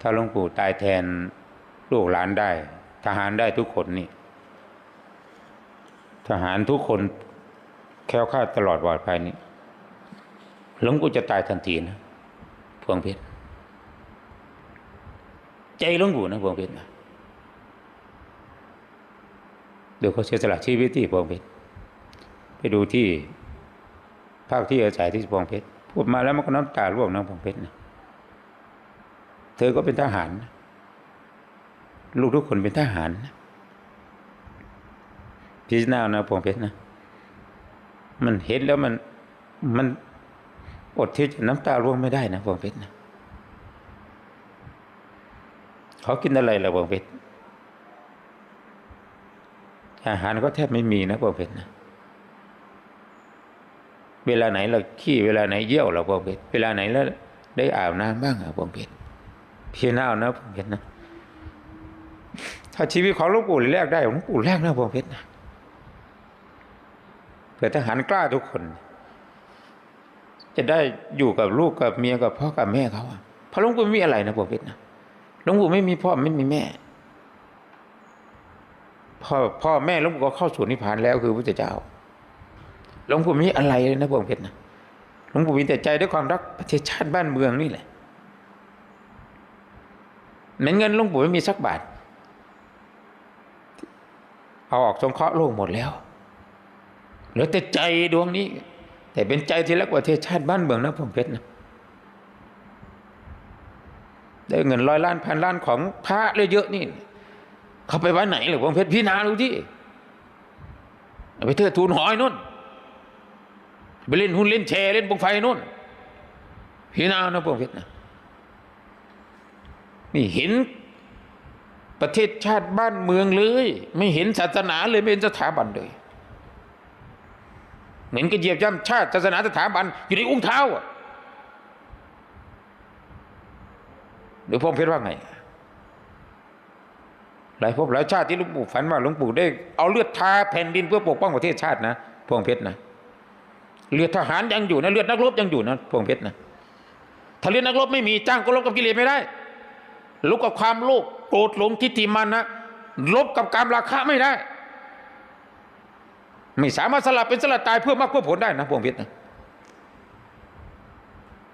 ถ้าหลวงปู่ตายแทนลูกหลานได้ ทหารได้ทุกคนนี่ ทหารทุกคนแค้วคลาดตลอดปลอดภัยนี่หลวงปู่จะตายทันทีนะพวงเพชรใจหลวงปู่นะพวงเพชรนะเดี๋ยวเขาเสียสละชีวิตที่พวงเพชรไปดูที่ภาคที่อาศัยที่พวงเพชรพูดมาแล้วมันก็น้ำตาร่วงนะพวงเพชรนะ เธอก็เป็นทหาร ลูกทุกคนเป็นทหารพิจารณานะพวงเพชรนะ มันเห็นแล้วมันมันอดที่จะน้ำตาร่วงไม่ได้นะพวงเพชรนะเขากินอะไรล่ะพวงเพชรอาหารก็แทบไม่มีนะพวงเพชรนะเวลาไหนเราขี้เวลาไหนเยี่ยวเราพวงเพชรเวลาไหนแล้วได้อาบน้ำบ้างอะพวงเพชร พี่น้านะพวงเพชรนะ ถ้าชีวิตของหลวงปู่แลกได้หลวงปู่แลกนะพวงเพชรนะเผื่อทหารกล้าทุกคน จะได้อยู่กับลูกกับเมียกับพ่อกับแม่เขาอะเพราะหลวงปู่ไม่มีอะไรนะพวงเพชรนะหลวงปู่ไม่มีพ่อไม่มีแม่พ่อพ่อแม่หลวงปู่ก็เข้าสู่นิพพานแล้วคือพระเจ้าหลวงปู่ไม่มีอะไรเลยนะพวงเพชรนะหลวงปู่มีแต่ใจด้วยความรักประเทศชาติบ้านเมืองนี่แหละ เหมือนเงินหลวงปู่ไม่มีสักบาท เอาออกสงเคราะห์โลกหมดแล้วเหลือแต่ใจดวงนี้ แต่เป็นใจที่รักประเทศชาติบ้านเมืองนะพวงเพชรนะได้เงินร้อยล้านพันล้านของพระเลยเยอะนี่ เขาไปไว้ไหนหรือพวงเพชรพี่นาดูที่ไปเทิดทูนหอยนู่นไปเล่นหุ้นเล่นแชร์เล่นบงไฟนู่นพี่นานะพวกเพชรนะ นี่เห็นประเทศชาติบ้านเมืองเลย ไม่เห็นศาสนาเลยไม่เห็นสถาบันเลย เหมือนกับเหยียบย่ำชาติศาสนาสถาบันอยู่ในอุ้งเท้าอะเดี๋ยวพวกเพชรว่าไงหลายภพหลายชาติที่หลวงปู่ฝันว่าหลวงปู่ได้เอาเลือดทาแผ่นดินเพื่อปกป้องประเทศชาตินะพวงเพชรนะเลือดทหารยังอยู่นะเลือดนักรบยังอยู่นะพวงเพชรนะถ้าเลือดนักรบไม่มีจ้างก็ลบกับกิเลสไม่ได้ ลบกับความโลภโกรธหลงทิฏฐิมันนะลบกับการราคะไม่ได้ ไม่สามารถสลับเป็นสลับตายเพื่อมากเพื่อผลได้นะพวงเพชรนะ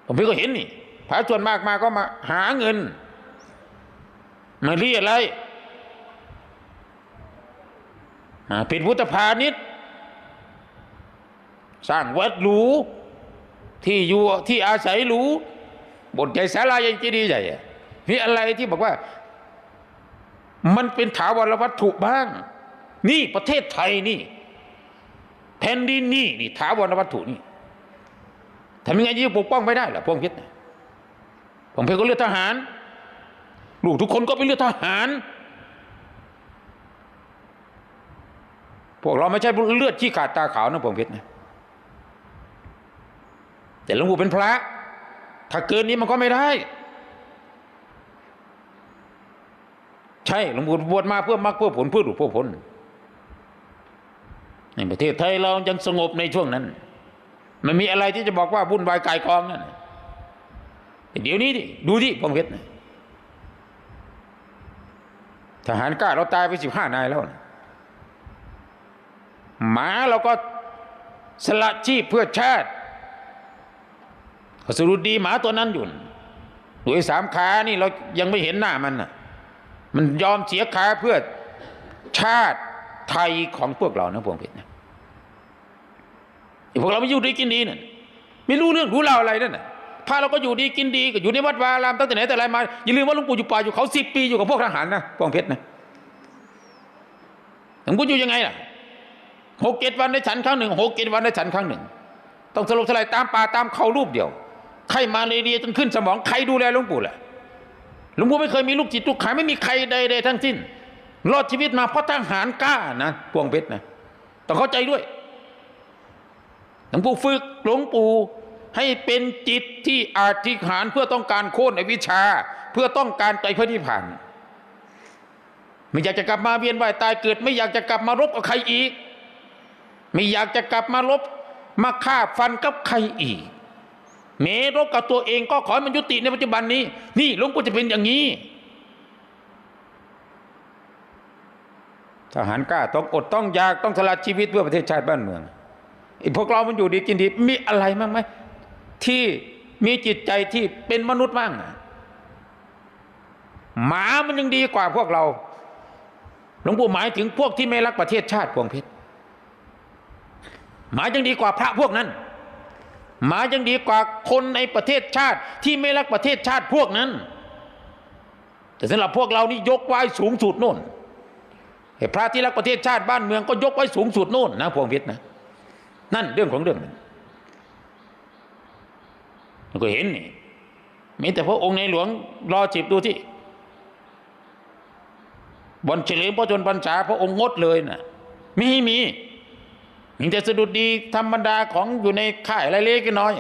ผมพี่ก็เห็นนี่พระส่วนมากมาก็มาหาเงิน มาเรียอะไรอ่าเป็นพุทธพาณิชย์สร้างวัดหรูที่อยู่ที่อาศัยหรูบทใหญ่ศาลาใหญ่เจดีย์ใหญ่ มีอะไรที่บอกว่า มันเป็นถาวรวัตถุบ้าง นี่ประเทศไทยนี่แผ่นดินนี่นี่ถาวรวัตถุนี่ทำยังไงจะปกป้องไม่ได้ล่ะพวงเพชรพวงเพชรก็เลือดทหารลูกทุกคนก็เป็นเลือดทหาร พวกเราไม่ใช่เลือดขี้ขาดตาขาวนะพวงเพชรนะแต่หลวงปู่เป็นพระ ถ้าเกินนี้มันก็ไม่ได้ ใช่หลวงปู่บวชมาเพื่อมรรคเพื่อผลเพื่อหลุดเพื่อพ้นในประเทศไทยเรายังสงบในช่วงนั้น มันมีอะไรที่จะบอกว่าวุ่นวายกายกองนั่นเดี๋ยวนี้ดิดูที่พงเพชรนะทหารกล้าเราตายไปสิบห้านายแล้วนะหมาเราก็สละชีพเพื่อชาติสรุปดีหมาตัวนั้นอยู่โดยสามขานี่เรายังไม่เห็นหน้ามันน่ะ มันยอมเสียขาเพื่อชาติไทยของพวกเรานะพวงเพชรนะพวกเราไม่อยู่ดีกินดีนั่นไม่รู้เรื่องรู้ราวอะไรนั่นน่ะพาเราก็อยู่ดีกินดีก็อยู่ในวัดวารามตั้งแต่ไหนแต่ไรมาอย่าลืมว่าหลวงปู่อยู่ป่าอยู่เขาสิบปีอยู่กับพวกทหารนะพวงเพชรนะหลวงปู่อยู่ยังไงล่ะหกเจ็ดวันได้ฉันครั้งหนึ่งหกเจ็ดวันได้ฉันครั้งหนึ่ง ต้องสลบสลายตามป่าตามเขารูปเดียว ใครมาเลยเดียจนขึ้นสมองใครดูแลหลวงปู่ล่ะ หลวงปู่ไม่เคยมีลูกจิตลูกขายไม่มีใครใดๆทั้งสิ้น รอดชีวิตมาเพราะทหารกล้านะพวงเพชรนะต้องเข้าใจด้วยหลวงปู่ฝึกหลวงปู่ให้เป็นจิตที่อาธิษฐานเพื่อต้องการโค่นในวิชา เพื่อต้องการใจพระนิพพานไม่อยากจะกลับมาเวียนว่ายตายเกิด ไม่อยากจะกลับมารบกับใครอีก ไม่อยากจะกลับมารบมาฆ่าฟันกับใครอีก เมรบกับตัวเองก็ขอให้มันยุติในปัจจุบันนี้ นี่หลวงปู่จะเป็นอย่างนี้ ทหารกล้าต้องอดต้องอยากต้องสละชีวิตเพื่อประเทศชาติบ้านเมืองไอ้พวกเรามันอยู่ดีกินดีมีอะไรบ้างไหมที่มีจิตใจที่เป็นมนุษย์บ้างหมามันยังดีกว่าพวกเราหลวงปู่หมายถึงพวกที่ไม่รักประเทศชาติพวงเพชรหมายยังดีกว่าพระพวกนั้น มายังดีกว่าคนในประเทศชาติที่ไม่รักประเทศชาติพวกนั้น แต่สำหรับพวกเรานี่ยกไว้สูงสุดโน่นไอ้พระที่รักประเทศชาติบ้านเมืองก็ยกไว้สูงสุดโน่นนะพวงเพชรนะ นั่นเรื่องของเรื่องนั้นเราก็เห็นนี่มีแต่พระองค์ในหลวงรอจีบดูที่วันเฉลิมพระชนมพรรษาพระองค์งดเลยนะไม่มี มีแต่สะดุดดีธรรมดาของอยู่ในค่ายอะไรเล็กน้อย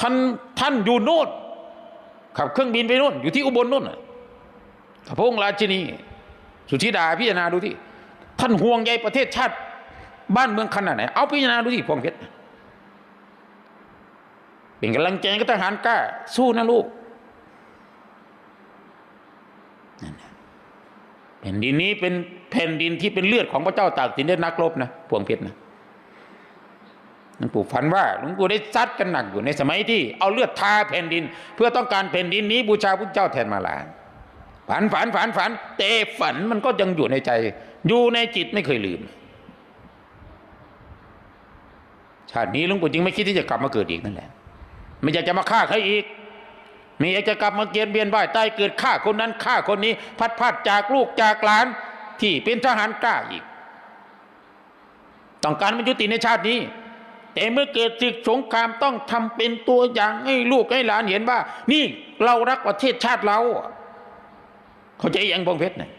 ท่านท่านอยู่โน่นขับเครื่องบินไปโน่น อยู่ที่อุบลโน่นน่ะพระองค์ราชินี สุธิดาพิจารณาดูที่ ท่านห่วงใยประเทศชาติ บ้านเมืองขนาดไหน เอาพิจารณาดูที่พวงเพชรเป็นกำลังใจกับทหารกล้า สู้นะลูกแผ่นดินนี้เป็นแผ่นดินที่เป็นเลือดของพระเจ้าตากสินได้นักรบนะพวงเพชรนะ หลวงปู่ฝันว่าหลวงปู่ได้ซัดกันหนักอยู่ในสมัยที่เอาเลือดทาแผ่นดิน เพื่อต้องการแผ่นดินนี้บูชาพระเจ้าแทนมาลาฝันฝันฝันฝันแต่ฝันมันก็ยังอยู่ในใจ อยู่ในจิตไม่เคยลืม ชาตินี้หลวงปู่จึงไม่คิดที่จะกลับมาเกิดอีกนั่นแหละ ไม่อยากจะมาฆ่าใครอีกไม่อยากจะกลับมาเกียนเบียนบ่ายใต้เกิดฆ่าคนนั้นฆ่าคนนี้ พัดพัดจากลูกจากหลาน ที่เป็นทหารกล้าอีก ต้องการมันยุติในชาตินี้ แต่เมื่อเกิดศึกสงครามต้องทำเป็นตัวอย่างให้ลูกให้หลานเห็นว่า นี่เรารักประเทศชาติเรา เขาใจยังพงเพชรนะ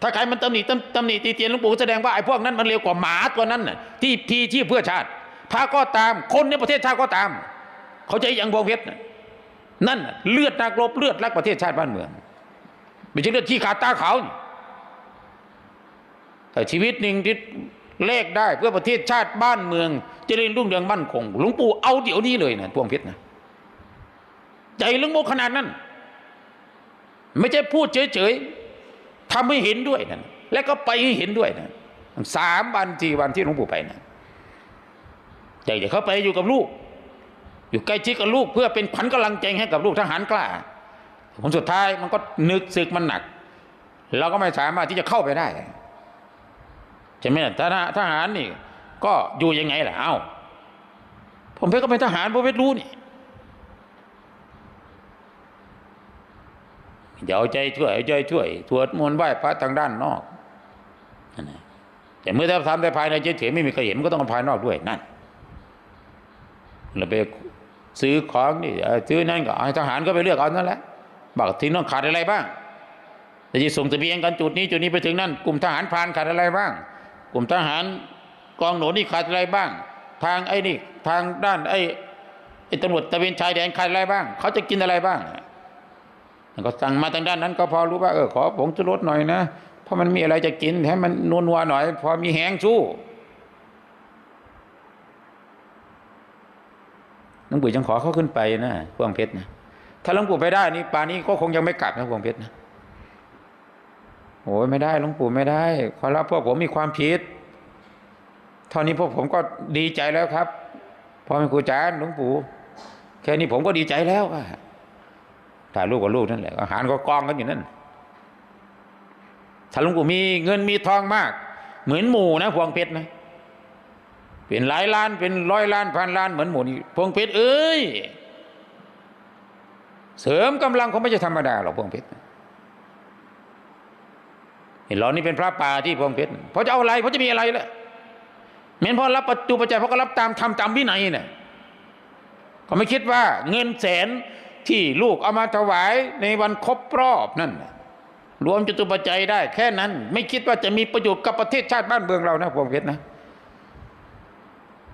ถ้าใครมันตำหนิตำตำหนิตีเตียนหลวงปู่แสดงว่าไอ้พวกนั้นมันเร็วกว่าหมาตัวนั้นน่ะที่ทีที่เพื่อชาติพระก็ตาม คนในประเทศชาติก็ตาม เขาใจยังพงเพชรนะนั่นเลือดนักรบเลือดรักประเทศชาติบ้านเมืองไม่ใช่เลือดที่ขาดตาขาวแต่ชีวิตหนึ่งที่ แลกได้เพื่อประเทศชาติบ้านเมืองเจริญรุ่งเรืองมั่นคงหลวงปู่เอาเดี๋ยวนี้เลยนะพวงเพชรนะใจเรื่องโมขนาดนั้น ไม่ใช่พูดเฉยๆทำให้เห็นด้วยนะและก็ไปให้เห็นด้วยนะสามวันสี่วันที่หลวงปู่ไปนะใจจะเข้าไปอยู่กับลูก อยู่ใกล้ชิดกับลูก เพื่อเป็นขวัญกำลังใจให้กับลูกทหารกล้าผลสุดท้ายมันก็นึกศึกมันหนัก เราก็ไม่สามารถที่จะเข้าไปได้ ใช่ไหมล่ะทหารนี่ ก็อยู่ยังไงล่ะเอ้าผมเพชรก็เป็นทหารผมเพชรรู้นี่อย่าเอาใจช่วยใจช่วยสวดมนต์ไหว้พระทางด้านนอกนะแต่เมื่อถ้าทำแต่ภายในเฉยๆไม่มีใครเห็นมันก็ต้องภายนอกด้วยนั่นเราไปซื้อของนี่ซื้อนั่นก็ให้ทหารก็ไปเลือกเอานั่นแหละบอกที่น้องขาดอะไรบ้างแต่จะส่งทะเบียนกันจุดนี้จุดนี้ไปถึงนั่นกลุ่มทหารพรานขาดอะไรบ้าง กลุ่มทหารกองหนุนนี่ขาดอะไรบ้าง ทางไอ้นี่ทางด้านไอ้ไอ้ตำรวจตะเวนชายแดนขาดอะไรบ้าง เขาจะกินอะไรบ้างก็สั่งมาทางด้านนั้น ก็พอรู้ว่าเออขอผงชูรสหน่อยนะเพราะมันมีอะไรจะกินให้มันนวลนัวหน่อย พอมีแหงสู้หลวงปู่จังขอเขาขึ้นไปนะพวงเพชรนะถ้าหลวงปู่ไปได้นี่ป่านนี้ก็คงยังไม่กลับนะพวงเพชรนะ โอ้ยไม่ได้หลวงปู่ไม่ได้ขอรับพวกผมมีความผิดเท่านี้พวกผมก็ดีใจแล้วครับพอเป็นครูอาจารย์หลวงปู่แค่นี้ผมก็ดีใจแล้วถ่ายรูปกับลูกนั่นแหละอาหารก็กองกันอยู่นั่นถ้าหลวงปู่มีเงินมีทองมาก เหมือนหมูนะพวงเพชรนะเป็นหลายล้านเป็นร้อยล้านพันล้านเหมือนหมูนี่พวงเพชรเอ้ยเสริมกำลังเขาไม่ใช่ธรรมดาหรอกพวงเพชร เห็นเรานี่เป็นพระป่าที่พวงเพชรเพราะจะเอาอะไรเพราะจะมีอะไรล่ะเหมือนพอรับประตูประจัยเพราะก็รับตามทำตามวินัยเนี่ยก็ไม่คิดว่าเงินแสนที่ลูกเอามาถวายในวันครบรอบนั่นรวมจตุปัจจัยได้ แค่นั้น ไม่คิดว่าจะมีประโยชน์กับประเทศชาติบ้านเมืองเรานะพวงเพชรนะ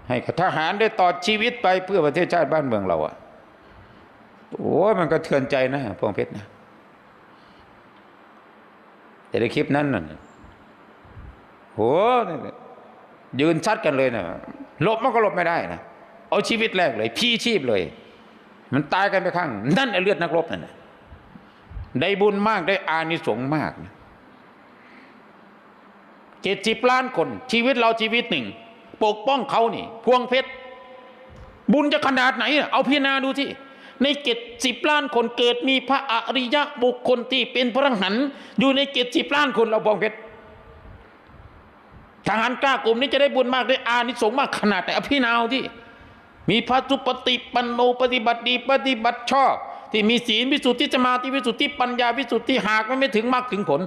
ให้ทหารได้ต่อชีวิตไปเพื่อประเทศชาติบ้านเมืองเราอะโอ้ยมันก็เทือนใจนะพวงเพชรนะ แต่ในคลิปนั้นน่ะโหยืนชัดกันเลยนะหลบมันก็หลบไม่ได้นะเอาชีวิตแรกเลย พี่ชีพเลย มันตายกันไปข้าง นั่นไอเลือดนักรบนั่นนะได้บุญมากได้อานิสงส์มากเจ็ดสิบล้านคน ชีวิตเราชีวิตหนึ่ง ปกป้องเขานี่ พวงเพชรบุญจะขนาดไหน เอาพิจารณาดูที่ ในเจ็ดสิบล้านคนเกิดมีพระอริยะบุคคลที่เป็นพระหันอยู่ในเจ็ดสิบล้านคนเราพวงเพชรทหารกล้ากลุ่มนี้จะได้บุญมากได้อานิสงส์มากขนาดไหนเอาพิจารณาเอาที่ มีพระสุปฏิปันโนปฏิบัติดีปฏิบัติชอบ ที่มีศีลวิสุทธิสมาธิวิสุทธิปัญญาวิสุทธิหากมันไม่ถึงมากถึงผล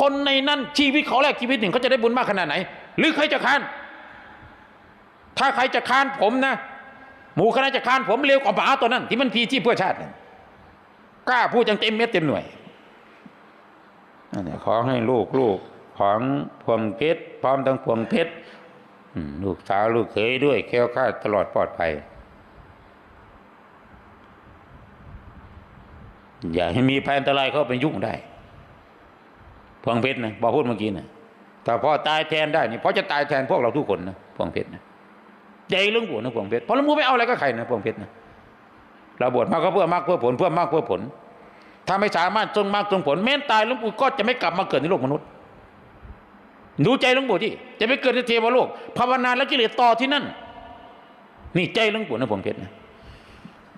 คนในนั้นชีวิตเขาแรกชีวิตหนึ่งเขาจะได้บุญมากขนาดไหน หรือใครจะค้าน ถ้าใครจะค้านผมนะ หมู่คณะจะค้านผมเร็วกว่าหมาตัวนั้น ที่มันพีที่เพื่อชาตินั่นกล้าพูดจังเต็มเม็ดเต็มหน่วยนั่นขอให้ลูกลูกของพวงเพชรพร้อมทั้งพวงเพชรลูกสาวลูกเขยด้วยแคล้วคลาดตลอดปลอดภัย อย่าให้มีภัยอันตรายเข้าไปยุ่งได้ พวงเพชรนะบอกพูดเมื่อกี้นะแต่พอตายแทนได้นี่เพราะจะตายแทนพวกเราทุกคนนะพวงเพชรนะ ใจเรื่องบวชนะพวงเพชรเพราะเรามูไม่เอาอะไรก็ใครนะพวงเพชรนะเราบวชมากก็เพื่อมากเพื่อผลเพื่อมากเพื่อผล ถ้าไม่สามารถทรงมากทรงผลแม้นตายหลวงปู่ก็จะไม่กลับมาเกิดในโลกมนุษย์ดูใจหลวงปู่ที่จะไปเกิดในเทวโลกภาวนาแล้วกิเลสต่อที่นั่น นี่ใจหลวงปู่นะพวงเพชรนะ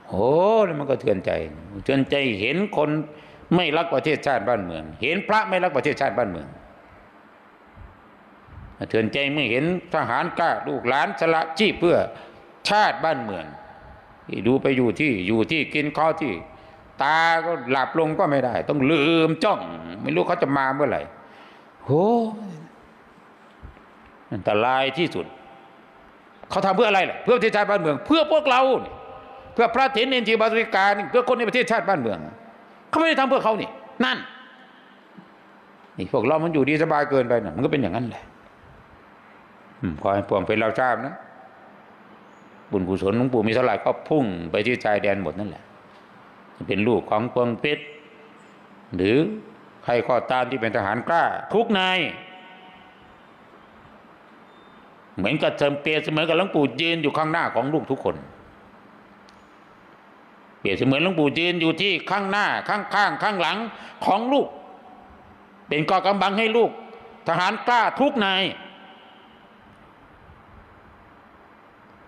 โอ้แล้วมันก็เทือนใจเทือนใจเห็นคนไม่รักประเทศชาติบ้านเมือง เห็นพระไม่รักประเทศชาติบ้านเมือง เทือนใจเมื่อเห็นทหารกล้าลูกหลานสละชีพเพื่อชาติบ้านเมืองดูไปอยู่ที่อยู่ที่กินข้าวที่ ตาก็หลับลงก็ไม่ได้ ต้องลืมจ้อง ไม่รู้เขาจะมาเมื่อไหร่โหอันตรายที่สุด เขาทำเพื่ออะไรล่ะ เพื่อประเทศชาติบ้านเมือง เพื่อพวกเรา เพื่อพระเถรเนนจีบาสุริกาเพื่อคนในประเทศชาติบ้านเมือง เขาไม่ได้ทำเพื่อเขานี่ นั่นนี่พวกเรามันอยู่ดีสบายเกินไปนะมันก็เป็นอย่างนั้นแหละ ขอให้พวงเป็นเราทราบนะ บุญกุศลหลวงปู่มีเท่าไหร่ก็พุ่งไปที่ชายแดนหมดนั่นแหละเป็นลูกของพวงเพชรหรือใครก็ตามที่เป็นทหารกล้า ทุกนายเหมือนกับเทมเปรียบเสมือนกับหลวงปู่ยืนอยู่ข้างหน้าของลูกทุกคน เปรียบเสมือนหลวงปู่ยืนอยู่ที่ข้างหน้าข้างข้างข้างหลังของลูก เป็นกอกำบังให้ลูก ทหารกล้าทุกนาย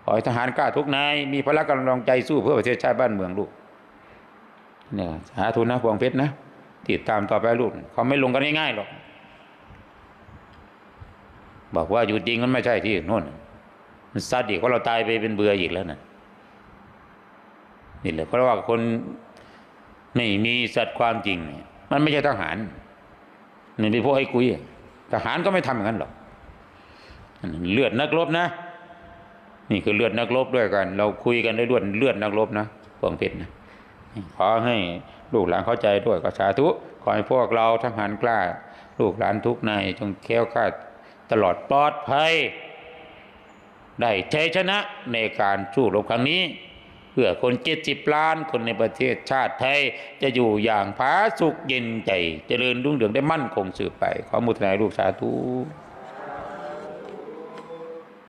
ขอให้ทหารกล้าทุกนายมีพละกำลังใจสู้เพื่อประเทศชาติบ้านเมืองลูกเนี่ยสาธุนะพวงเพชรนะติดตามต่อไปลูกเขาไม่ลงกันง่ายๆหรอกบอกว่าอยู่จริงมันไม่ใช่ที่โน่นมันซัดอีกว่าเราตายไปเป็นเบื่ออีกแล้วนะนี่แหละเพราะว่าคนไม่มีสัตว์ความจริง มันไม่ใช่ทหารมันเป็นพวกไอ้กุยทหารก็ไม่ทำอย่างนั้นหรอกเลือดนักรบนะ นี่คือเลือดนักรบด้วยกัน เราคุยกันได้ด้วยเลือดนักรบนะพวงเพชรนะขอให้ลูกหลานเข้าใจด้วยก็สาธุขอให้พวกเราทหารกล้า ลูกหลานทุกนายจงแค้วคลาดตลอดปลอดภัย ได้ชัยชนะในการสู้รบครั้งนี้ เพื่อคนเจ็ดสิบล้านคนในประเทศชาติไทย จะอยู่อย่างผาสุกเย็นใจ เจริญรุ่งเรืองได้มั่นคงสืบไป ขอมุทนาลูกสาธุ